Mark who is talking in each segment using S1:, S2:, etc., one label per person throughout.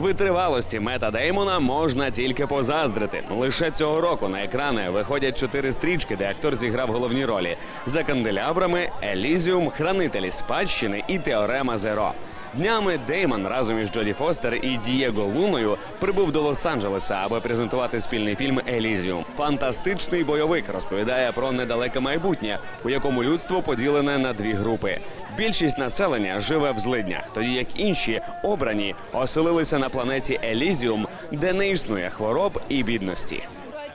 S1: Витривалості Мета Деймона можна тільки позаздрити. Лише цього року на екрани виходять чотири стрічки, де актор зіграв головні ролі за канделябрами, Елізіум, Хранителі спадщини і Теорема Зеро. Днями Деймон разом із Джоді Фостер і Дієго Луною прибув до Лос-Анджелеса, аби презентувати спільний фільм Елізіум. Фантастичний бойовик розповідає про недалеке майбутнє, у якому людство поділене на дві групи. Більшість населення живе в злиднях, тоді як інші обрані оселилися на планеті Елізіум, де не існує хвороб і бідності.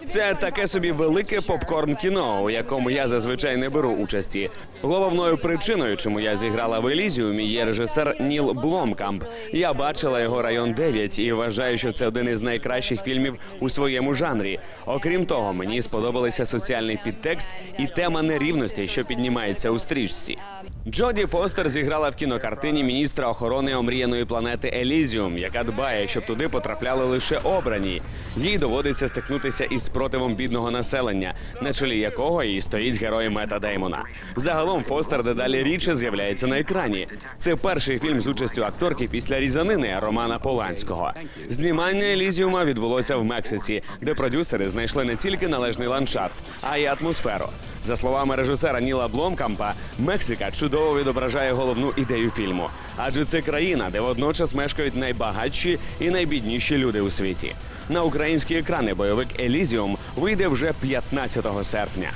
S1: Це таке собі велике попкорн кіно, у якому я зазвичай не беру участі. Головною причиною, чому я зіграла в Елізіумі, є режисер Ніл Бломкамп. Я бачила його район 9 і вважаю, що це один із найкращих фільмів у своєму жанрі. Окрім того, мені сподобалися соціальний підтекст і тема нерівності, що піднімається у стрічці. Джоді Фостер зіграла в кінокартині міністра охорони омріяної планети Елізіум, яка дбає, щоб туди потрапляли лише обрані. Їй доводиться стикнутися із спротивом бідного населення, на чолі якого і стоїть герой Мета Деймона. Загалом Фостер дедалі рідше з'являється на екрані. Це перший фільм з участю акторки після різанини Романа Поланського. Знімання Елізіума відбулося в Мексиці, де продюсери знайшли не тільки належний ландшафт, а й атмосферу. За словами режисера Ніла Бломкампа, Мексика чудово відображає головну ідею фільму, адже це країна, де водночас мешкають найбагатші і найбідніші люди у світі. На українські екрани бойовик Елізіум вийде вже 15 серпня.